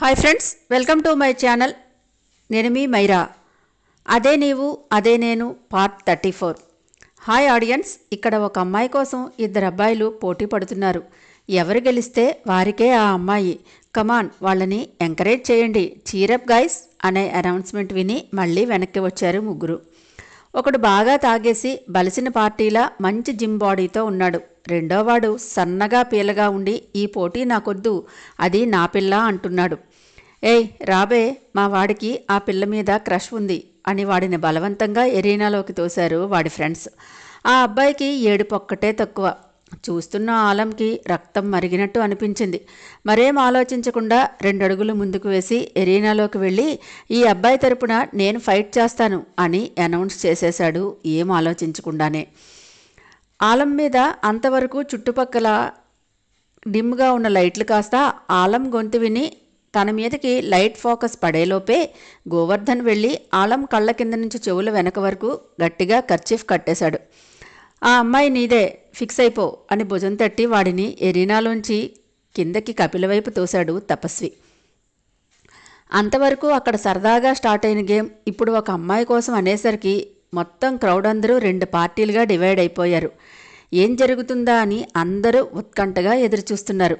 Hi friends welcome to my channel నేను మీ మైరా. అదే నీవు అదే నేను part thirty four hi audience ఇక్కడ ఒక అమ్మాయి కోసం ఇద్దరు అబ్బాయిలు పోటీ పడుతున్నారు. ఎవరు గెలిస్తే వారికే ఆ అమ్మాయి. కమాన్ వాళ్ళని ఎంకరేజ్ చేయండి. చీరప్ గైస్ అనే అనౌన్స్మెంట్ విని మళ్ళీ వెనక్కి వచ్చారు ముగ్గురు. ఒకడు బాగా తాగేసి బలిసిన పార్టీలా మంచి జిమ్ బాడీతో ఉన్నాడు. రెండోవాడు సన్నగా పీలగా ఉండి ఈ పోటీ నాకొద్దు అది నా పిల్ల అంటున్నాడు. ఏయ్ రాబే మా వాడికి ఆ పిల్ల మీద క్రష్ ఉంది అని వాడిని బలవంతంగా ఎరీనాలోకి తోశారు వాడి ఫ్రెండ్స్. ఆ అబ్బాయికి ఏడుపొక్కటే తక్కువ. చూస్తున్న ఆలంకి రక్తం మరిగినట్టు అనిపించింది. మరేం ఆలోచించకుండా రెండు అడుగులు ముందుకు వేసి ఎరీనాలోకి వెళ్ళి ఈ అబ్బాయి తరపున నేను ఫైట్ చేస్తాను అని అనౌన్స్ చేసేశాడు ఏం ఆలోచించకుండానే. ఆలం మీద అంతవరకు చుట్టుపక్కల డిమ్గా ఉన్న లైట్లు కాస్త ఆలం గొంతు విని తన మీదకి లైట్ ఫోకస్ పడేలోపే గోవర్ధన్ వెళ్ళి ఆలం కళ్ళ కింద నుంచి చెవుల వెనక వరకు గట్టిగా కర్చీఫ్ కట్టేశాడు. ఆ అమ్మాయి నీదే ఫిక్స్ అయిపో అని భుజం తట్టి వాడిని ఎరీనాలోంచి కిందకి కపిలవైపు తోశాడు తపస్వి. అంతవరకు అక్కడ సరదాగా స్టార్ట్ అయిన గేమ్ ఇప్పుడు ఒక అమ్మాయి కోసం అనేసరికి మొత్తం క్రౌడ్ అందరూ రెండు పార్టీలుగా డివైడ్ అయిపోయారు. ఏం జరుగుతుందా అని అందరూ ఉత్కంఠగా ఎదురుచూస్తున్నారు.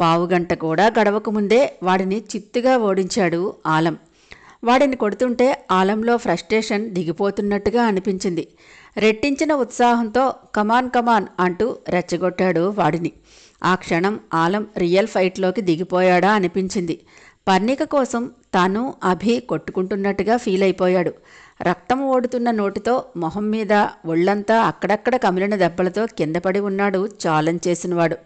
పావుగంట కూడా గడవక ముందే వాడిని చిత్తుగా ఓడించాడు ఆలం. వాడిని కొడుతుంటే ఆలంలో ఫ్రస్ట్రేషన్ దిగిపోతున్నట్టుగా అనిపించింది. రెట్టించిన ఉత్సాహంతో కమాన్ కమాన్ అంటూ రెచ్చగొట్టాడు వాడిని. ఆ క్షణం ఆలం రియల్ ఫైట్లోకి దిగిపోయాడా అనిపించింది. పర్ణిక కోసం తాను అభి కొట్టుకుంటున్నట్టుగా ఫీల్ అయిపోయాడు రక్తం ఓడుతున్న నోటితో మొహం మీద ఒళ్ళంతా అక్కడక్కడ కమిలిన దెబ్బలతో కింద పడి ఉన్నాడు చాలం చేసినవాడు.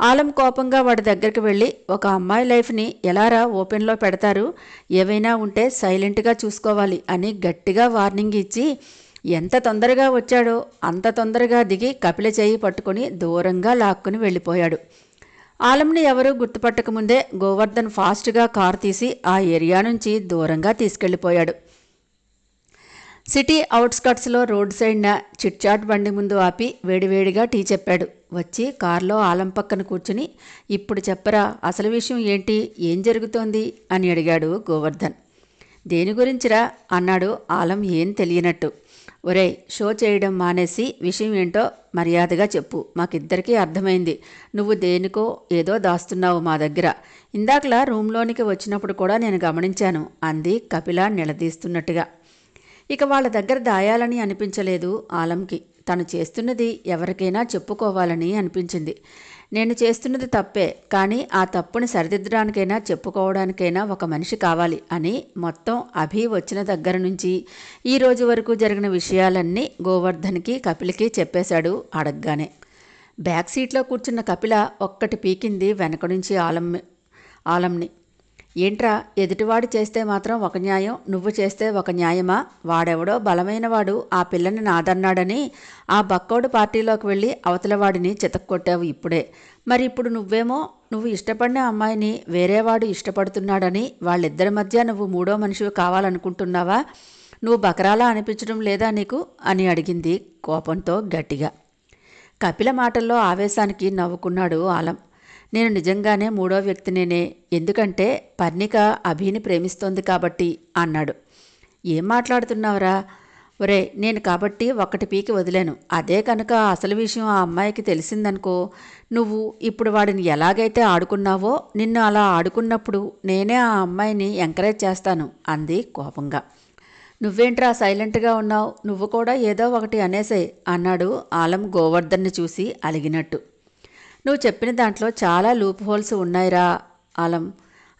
ఆలం కోపంగా వాడి దగ్గరికి వెళ్ళి ఒక అమ్మాయి లైఫ్ని ఎలారా ఓపెన్లో పెడతారు? ఏవైనా ఉంటే సైలెంట్గా చూసుకోవాలి అని గట్టిగా వార్నింగ్ ఇచ్చి ఎంత తొందరగా వచ్చాడో అంత తొందరగా దిగి కపిల చేయి పట్టుకొని దూరంగా లాక్కుని వెళ్ళిపోయాడు. ఆలంని ఎవరూ గుర్తుపట్టకముందే గోవర్ధన్ ఫాస్ట్గా కారు తీసి ఆ ఏరియా నుంచి దూరంగా తీసుకెళ్ళిపోయాడు. సిటీ అవుట్స్కట్స్లో రోడ్ సైడ్న చిట్చాట్ బండి ముందు ఆపి వేడివేడిగా టీ చెప్పాడు. వచ్చి కారులో ఆలం పక్కన కూర్చుని ఇప్పుడు చెప్పరా అసలు విషయం ఏంటి ఏం జరుగుతోంది? అని అడిగాడు గోవర్ధన్. దేని గురించిరా? అన్నాడు ఆలం ఏం తెలియనట్టు. ఒరేయ్ షో చేయడం మానేసి విషయం ఏంటో మర్యాదగా చెప్పు మాకిద్దరికీ అర్థమైంది. నువ్వు దేనికో ఏదో దాస్తున్నావు మా దగ్గర. ఇందాకలా రూమ్లోనికి వచ్చినప్పుడు కూడా నేను గమనించాను అంది కపిల నిలదీస్తున్నట్టుగా. ఇక వాళ్ళ దగ్గర దాయాలని అనిపించలేదు ఆలంకి. తను చేస్తున్నది ఎవరికైనా చెప్పుకోవాలని అనిపించింది. నేను చేస్తున్నది తప్పే కానీ ఆ తప్పుని సరిదిద్దడానికైనా చెప్పుకోవడానికైనా ఒక మనిషి కావాలి అని మొత్తం అభి వచ్చిన దగ్గర నుంచి ఈ రోజు వరకు జరిగిన విషయాలన్నీ గోవర్ధన్కి కపిలకి చెప్పేశాడు అడగ్గానే. బ్యాక్ సీట్లో కూర్చున్న కపిల ఒక్కటి పీకింది వెనక నుంచి ఆలం ఆలంని. ఏంట్రా ఎదుటివాడు చేస్తే మాత్రం ఒక న్యాయం నువ్వు చేస్తే ఒక న్యాయమా? వాడెవడో బలమైనవాడు ఆ పిల్లని నాదన్నాడని ఆ బక్కోడు పార్టీలోకి వెళ్ళి అవతలవాడిని చితక్కొట్టావు ఇప్పుడే. మరి ఇప్పుడు నువ్వేమో నువ్వు ఇష్టపడిన అమ్మాయిని వేరేవాడు ఇష్టపడుతున్నాడని వాళ్ళిద్దరి మధ్య నువ్వు మూడో మనిషివి కావాలనుకుంటున్నావా? నువ్వు బకరాలా అనిపించడం లేదా నీకు? అని అడిగింది కోపంతో గట్టిగా. కపిల మాటల్లో ఆవేశానికి నవ్వుకున్నాడు ఆలం. నేను నిజంగానే మూడో వ్యక్తినేనే. ఎందుకంటే పర్ణిక అభిని ప్రేమిస్తోంది కాబట్టి అన్నాడు. ఏం మాట్లాడుతున్నావురా? ఒరే నేను కాబట్టి ఒక్కటి పీకి వదిలాను. అదే కనుక అసలు విషయం ఆ అమ్మాయికి తెలిసిందనుకో నువ్వు ఇప్పుడు వాడిని ఎలాగైతే ఆడుకున్నావో నిన్ను అలా ఆడుకున్నప్పుడు నేనే ఆ అమ్మాయిని ఎంకరేజ్ చేస్తాను అంది కోపంగా. నువ్వేంట్రా సైలెంట్గా ఉన్నావు? నువ్వు కూడా ఏదో ఒకటి అనేసే అన్నాడు ఆలం గోవర్ధన్ని చూసి అలిగినట్టు. నువ్వు చెప్పిన దాంట్లో చాలా లూప్ హోల్స్ ఉన్నాయిరా ఆలం.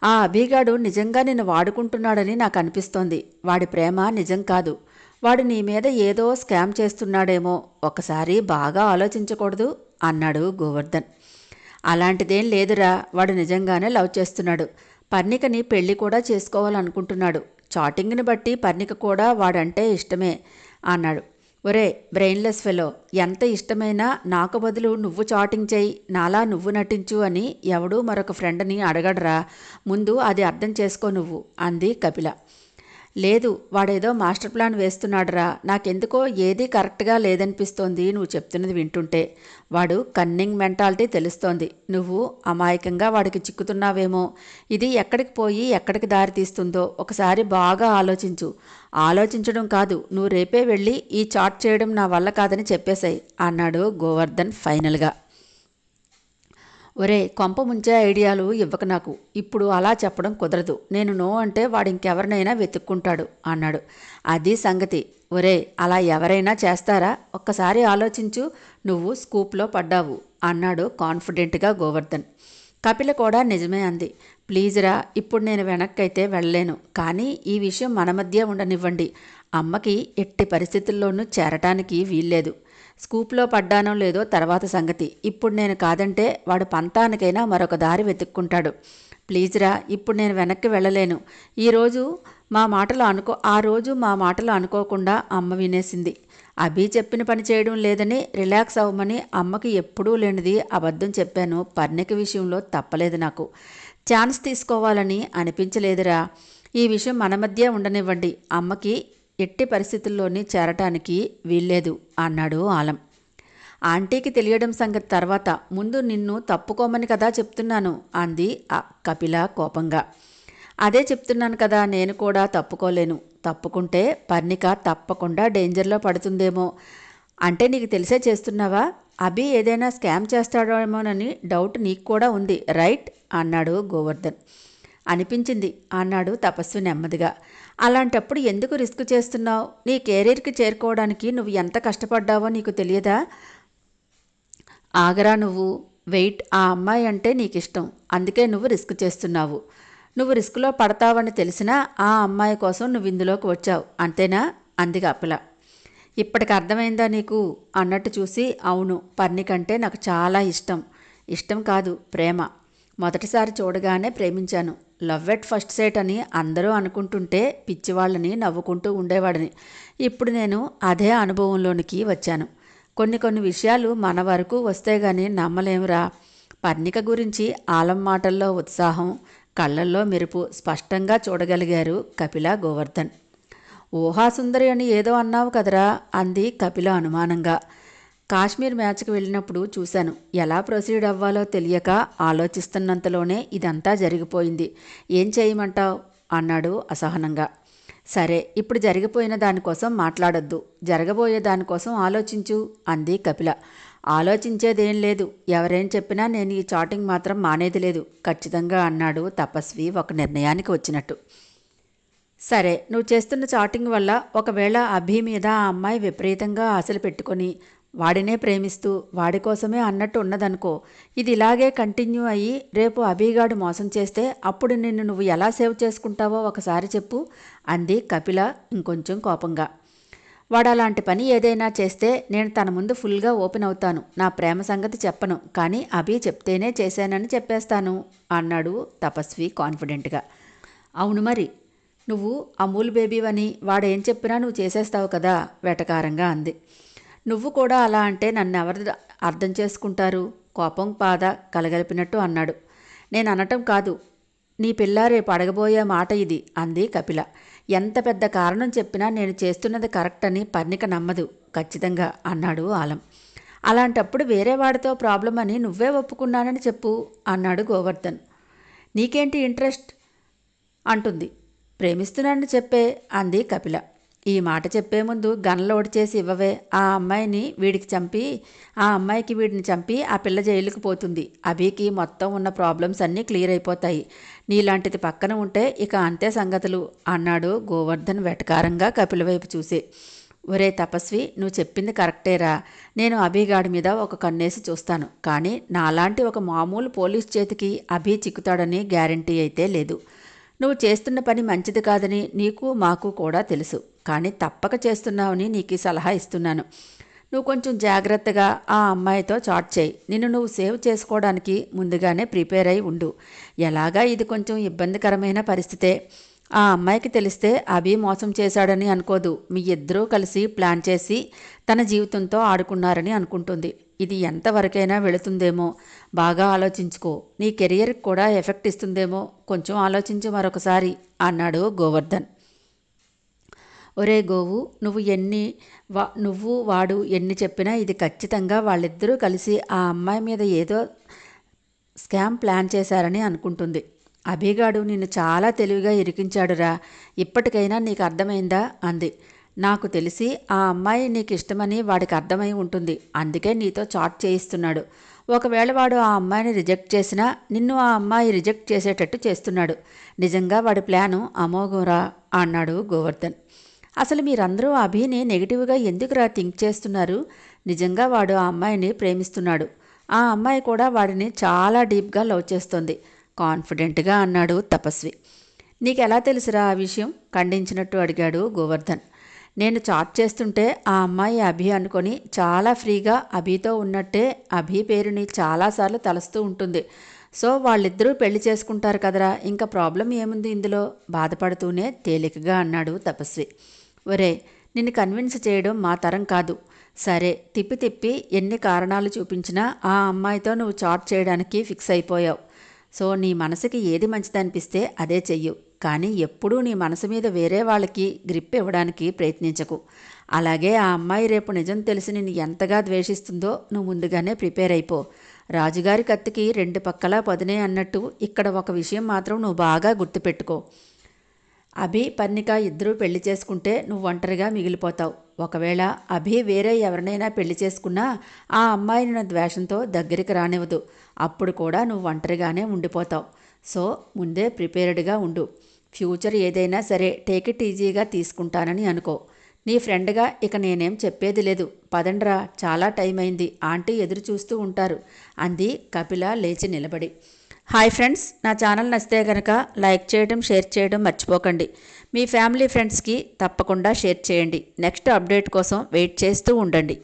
ఆ అభిగాడు నిజంగా నిన్ను వాడుకుంటున్నాడని నాకు అనిపిస్తోంది. వాడి ప్రేమ నిజం కాదు. వాడు నీ మీద ఏదో స్కామ్ చేస్తున్నాడేమో. ఒకసారి బాగా ఆలోచించకూడదు అన్నాడు గోవర్ధన్. అలాంటిదేం లేదురా వాడు నిజంగానే లవ్ చేస్తున్నాడు. పర్ణికని పెళ్ళి కూడా చేసుకోవాలనుకుంటున్నాడు. చాటింగ్ని బట్టి పర్ణిక కూడా వాడంటే ఇష్టమే అన్నాడు. ఒరే బ్రెయిన్లెస్ ఫెలో ఎంత ఇష్టమైనా నాకు బదులు నువ్వు చాటింగ్ చేయి నాలా నువ్వు నటించు అని ఎవడూ మరొక ఫ్రెండ్ని అడగడరా. ముందు అది అర్థం చేసుకో నువ్వు అంది కపిల. లేదు వాడేదో మాస్టర్ ప్లాన్ వేస్తున్నాడురా. నాకెందుకో ఏదీ కరెక్ట్గా లేదనిపిస్తోంది నువ్వు చెప్తున్నది వింటుంటే. వాడు కన్నింగ్ మెంటాలిటీ తెలుస్తోంది. నువ్వు అమాయకంగా వాడికి చిక్కుతున్నావేమో. ఇది ఎక్కడికి పోయి ఎక్కడికి దారి తీస్తుందో ఒకసారి బాగా ఆలోచించు. ఆలోచించడం కాదు నువ్వు రేపే వెళ్ళి ఈ చాట్ చేయడం నా వల్ల కాదని చెప్పేశాయి అన్నాడు గోవర్ధన్ ఫైనల్గా. ఒరే కొంప ముంచే ఐడియాలు ఇవ్వక నాకు. ఇప్పుడు అలా చెప్పడం కుదరదు. నేను నో అంటే వాడు ఇంకెవరినైనా వెతుక్కుంటాడు అన్నాడు. అది సంగతి. ఒరే అలా ఎవరైనా చేస్తారా? ఒక్కసారి ఆలోచించు. నువ్వు స్కూప్లో పడ్డావు అన్నాడు కాన్ఫిడెంట్గా గోవర్ధన్. కపిల కూడా నిజమే అంది. ప్లీజ్ రా ఇప్పుడు నేను వెనక్కైతే వెళ్ళలేను. కానీ ఈ విషయం మన మధ్య ఉండనివ్వండి. అమ్మకి ఎట్టి పరిస్థితుల్లోనూ చేరటానికి వీల్లేదు. స్కూప్లో పడ్డానో లేదో తర్వాత సంగతి. ఇప్పుడు నేను కాదంటే వాడు పంతానికైనా మరొక దారి వెతుక్కుంటాడు. ప్లీజ్ రా ఇప్పుడు నేను వెనక్కి వెళ్ళలేను. ఈరోజు మా మాటలు అనుకో ఆ రోజు మా మాటలు అనుకోకుండా అమ్మ వినేసింది. అభి చెప్పిన పని చేయడం లేదని రిలాక్స్ అవ్వమని అమ్మకి ఎప్పుడూ లేనిది అబద్ధం చెప్పాను. పర్ణిక విషయంలో తప్పలేదు నాకు. ఛాన్స్ తీసుకోవాలని అనిపించలేదురా. ఈ విషయం మన మధ్య ఉండనివ్వండి. అమ్మకి ఎట్టి పరిస్థితుల్లోని చేరటానికి వీల్లేదు అన్నాడు ఆలం. ఆంటీకి తెలియడం సంగతి తర్వాత ముందు నిన్ను తప్పుకోమని కదా చెప్తున్నాను అంది కపిల కోపంగా. అదే చెప్తున్నాను కదా నేను కూడా తప్పుకోలేను. తప్పుకుంటే పర్ణిక తప్పకుండా డేంజర్లో పడుతుందేమో. అంటే నీకు తెలిసే చేస్తున్నావా? అభి ఏదైనా స్కామ్ చేస్తాడేమోనని డౌట్ నీకు కూడా ఉంది రైట్? అన్నాడు గోవర్ధన్. అనిపించింది. అన్నాడు తపస్సు నెమ్మదిగా. అలాంటప్పుడు ఎందుకు రిస్క్ చేస్తున్నావు? నీ కెరీర్కి చేరుకోవడానికి నువ్వు ఎంత కష్టపడ్డావో నీకు తెలియదా? ఆగరా నువ్వు. వెయిట్ ఆ అమ్మాయి అంటే నీకు ఇష్టం అందుకే నువ్వు రిస్క్ చేస్తున్నావు. నువ్వు రిస్క్లో పడతావని తెలిసినా ఆ అమ్మాయి కోసం నువ్వు ఇందులోకి వచ్చావు. అంతేనా? అంది కపిల. ఇప్పటికి అర్థమైందా నీకు? అన్నట్టు చూసి అవును పర్ణికంటే నాకు చాలా ఇష్టం. ఇష్టం కాదు ప్రేమ. మొదటిసారి చూడగానే ప్రేమించాను. లవ్ ఎట్ ఫస్ట్ సైట్ అని అందరూ అనుకుంటుంటే పిచ్చివాళ్ళని నవ్వుకుంటూ ఉండేవాడిని. ఇప్పుడు నేను అదే అనుభవంలోనికి వచ్చాను. కొన్ని కొన్ని విషయాలు మన వరకు వస్తే గాని నమ్మలేమురా. పర్ణిక గురించి ఆలం మాటల్లో ఉత్సాహం కళ్ళల్లో మెరుపు స్పష్టంగా చూడగలిగారు కపిల గోవర్ధన్. ఊహాసుందరి అని ఏదో అన్నావు కదరా అంది కపిల అనుమానంగా. కాశ్మీర్ మ్యాచ్కి వెళ్ళినప్పుడు చూశాను. ఎలా ప్రొసీడ్ అవ్వాలో తెలియక ఆలోచిస్తున్నంతలోనే ఇదంతా జరిగిపోయింది. ఏం చేయమంటావు? అన్నాడు అసహనంగా. సరే ఇప్పుడు జరిగిపోయిన దానికోసం మాట్లాడొద్దు. జరగబోయే దానికోసం ఆలోచించు అంది కపిల. ఆలోచించేదేం లేదు. ఎవరేం చెప్పినా నేను ఈ చాటింగ్ మాత్రం మానేది లేదు ఖచ్చితంగా అన్నాడు తపస్వి ఒక నిర్ణయానికి వచ్చినట్టు. సరే నువ్వు చేస్తున్న చాటింగ్ వల్ల ఒకవేళ అభి మీద ఆ అమ్మాయి విపరీతంగా ఆశలు పెట్టుకొని వాడినే ప్రేమిస్తూ వాడి కోసమే అన్నట్టు ఉన్నదనుకో ఇది ఇలాగే కంటిన్యూ అయ్యి రేపు అభిగాడు మోసం చేస్తే అప్పుడు నిన్ను నువ్వు ఎలా సేవ్ చేసుకుంటావో ఒకసారి చెప్పు అంది కపిల ఇంకొంచెం కోపంగా. వాడు అలాంటి పని ఏదైనా చేస్తే నేను తన ముందు ఫుల్గా ఓపెన్ అవుతాను నా ప్రేమ సంగతి చెప్పను కానీ అభి చెప్తేనే చేశానని చెప్పేస్తాను అన్నాడు తపస్వి కాన్ఫిడెంట్గా. అవును మరి నువ్వు అమూల్ బేబీవని వాడేం చెప్పినా నువ్వు చేసేస్తావు కదా వెటకారంగా అంది. నువ్వు కూడా అలా అంటే నన్ను ఎవరు అర్థం చేసుకుంటారు? కోపం పాద కలగలిపినట్టు అన్నాడు. నేను అనటం కాదు. నీ పిల్ల రేపు అడగబోయే మాట ఇది అంది కపిల. ఎంత పెద్ద కారణం చెప్పినా నేను చేస్తున్నది కరెక్ట్ అని పర్ణిక నమ్మదు. ఖచ్చితంగా అన్నాడు ఆలం. అలాంటప్పుడు వేరే వాడితో ప్రాబ్లం అని నువ్వే ఒప్పుకున్నానని చెప్పు అన్నాడు గోవర్ధన్. నీకేంటి ఇంట్రెస్ట్? అంటుంది. ప్రేమిస్తున్నానని చెప్పే అంది కపిల. ఈ మాట చెప్పే ముందు గన్లోడ్ చేసి ఇవ్వవే. ఆ అమ్మాయిని వీడికి చంపి ఆ అమ్మాయికి వీడిని చంపి ఆ పిల్ల జైలుకి పోతుంది. అభికి మొత్తం ఉన్న ప్రాబ్లమ్స్ అన్నీ క్లియర్ అయిపోతాయి. నీలాంటిది పక్కన ఉంటే ఇక అంతే సంగతులు అన్నాడు గోవర్ధన్ వెటకారంగా కపిల వైపు చూసి. ఒరే తపస్వి నువ్వు చెప్పింది కరెక్టేరా. నేను అభిగాడి మీద ఒక కన్నేసి చూస్తాను. కానీ నాలాంటి ఒక మామూలు పోలీస్ చేతికి అభి చిక్కుతాడని గ్యారంటీ అయితే లేదు. నువ్వు చేస్తున్న పని మంచిది కాదని నీకు మాకు కూడా తెలుసు. కానీ తప్పక చేస్తున్నావని నీకు సలహా ఇస్తున్నాను. నువ్వు కొంచెం జాగ్రత్తగా ఆ అమ్మాయితో చాట్ చేయి. నిన్ను నువ్వు సేవ్ చేసుకోవడానికి ముందుగానే ప్రిపేర్ అయి ఉండు. ఎలాగా ఇది కొంచెం ఇబ్బందికరమైన పరిస్థితే? ఆ అమ్మాయికి తెలిస్తే అభి మోసం చేశాడని అనుకోదు. మీ ఇద్దరూ కలిసి ప్లాన్ చేసి తన జీవితంతో ఆడుకున్నారని అనుకుంటుంది. ఇది ఎంతవరకైనా వెళుతుందేమో? బాగా ఆలోచించుకో. నీ కెరియర్కి కూడా ఎఫెక్ట్ ఇస్తుందేమో? కొంచెం ఆలోచించు మరొకసారి అన్నాడు గోవర్ధన్. ఒరే గోవు నువ్వు ఎన్ని వా నువ్వు వాడు ఎన్ని చెప్పినా ఇది ఖచ్చితంగా వాళ్ళిద్దరూ కలిసి ఆ అమ్మాయి మీద ఏదో స్కామ్ ప్లాన్ చేశారని అనుకుంటుంది. అభిగాడు నిన్ను చాలా తెలివిగా ఇరికించాడురా. ఇప్పటికైనా నీకు అర్థమైందా? అంది. నాకు తెలిసి ఆ అమ్మాయి నీకు ఇష్టమని వాడికి అర్థమై ఉంటుంది. అందుకే నీతో చాట్ చేయిస్తున్నాడు. ఒకవేళ వాడు ఆ అమ్మాయిని రిజెక్ట్ చేసినా నిన్ను ఆ అమ్మాయి రిజెక్ట్ చేసేటట్టు చేస్తున్నాడు. నిజంగా వాడి ప్లాను అమోఘంరా? అన్నాడు గోవర్ధన్. అసలు మీరందరూ అభిని నెగిటివ్గా ఎందుకురా థింక్ చేస్తున్నారు? నిజంగా వాడు ఆ అమ్మాయిని ప్రేమిస్తున్నాడు. ఆ అమ్మాయి కూడా వాడిని చాలా డీప్గా లవ్ చేస్తుంది. కాన్ఫిడెంట్గా అన్నాడు తపస్వి. నీకెలా తెలుసురా ఆ విషయం? ఖండించినట్టు అడిగాడు గోవర్ధన్. నేను చాట్ చేస్తుంటే ఆ అమ్మాయి అభి అనుకొని చాలా ఫ్రీగా అభితో ఉన్నట్టే అభి పేరుని చాలాసార్లు తలస్తూ ఉంటుంది. సో వాళ్ళిద్దరూ పెళ్ళి చేసుకుంటారు కదరా? ఇంకా ప్రాబ్లం ఏముంది ఇందులో? బాధపడుతూనే తేలికగా అన్నాడు తపస్వి. ఒరే నిన్ను కన్విన్స్ చేయడం మా తరం కాదు. సరే తిప్పి తిప్పి ఎన్ని కారణాలు చూపించినా ఆ అమ్మాయితో నువ్వు చాట్ చేయడానికి ఫిక్స్ అయిపోయావు. సో నీ మనసుకి ఏది మంచిదనిపిస్తే అదే చెయ్యు. కానీ ఎప్పుడూ నీ మనసు మీద వేరే వాళ్ళకి గ్రిప్ ఇవ్వడానికి ప్రయత్నించకు. అలాగే ఆ అమ్మాయి రేపు నిజం తెలిసి నిన్ను ఎంతగా ద్వేషిస్తుందో నువ్వు ముందుగానే ప్రిపేర్ అయిపో. రాజుగారి కత్తికి రెండు పక్కలా పదునే అన్నట్టు ఇక్కడ ఒక విషయం మాత్రం నువ్వు బాగా గుర్తుపెట్టుకో. అభి పర్ణిక ఇద్దరూ పెళ్ళి చేసుకుంటే నువ్వు ఒంటరిగా మిగిలిపోతావు. ఒకవేళ అభి వేరే ఎవరినైనా పెళ్ళి చేసుకున్నా ఆ అమ్మాయిని నా ద్వేషంతో దగ్గరికి రానివ్వదు. అప్పుడు కూడా నువ్వు ఒంటరిగానే ఉండిపోతావు. సో ముందే ప్రిపేర్డ్గా ఉండు. ఫ్యూచర్ ఏదైనా సరే టేక్ ఇట్ ఈజీగా తీసుకుంటానని అనుకో. నీ ఫ్రెండ్గా ఇక నేనేం చెప్పేది లేదు. పదండ్రా చాలా టైం అయింది. ఆంటీ ఎదురు చూస్తూ ఉంటారు. అంది కపిల లేచి నిలబడి. హాయ్ ఫ్రెండ్స్ నా ఛానల్ నచ్చితే కనుక లైక్ చేయడం షేర్ చేయడం మర్చిపోకండి. మీ ఫ్యామిలీ ఫ్రెండ్స్కి తప్పకుండా షేర్ చేయండి. నెక్స్ట్ అప్డేట్ కోసం వెయిట్ చేస్తూ ఉండండి.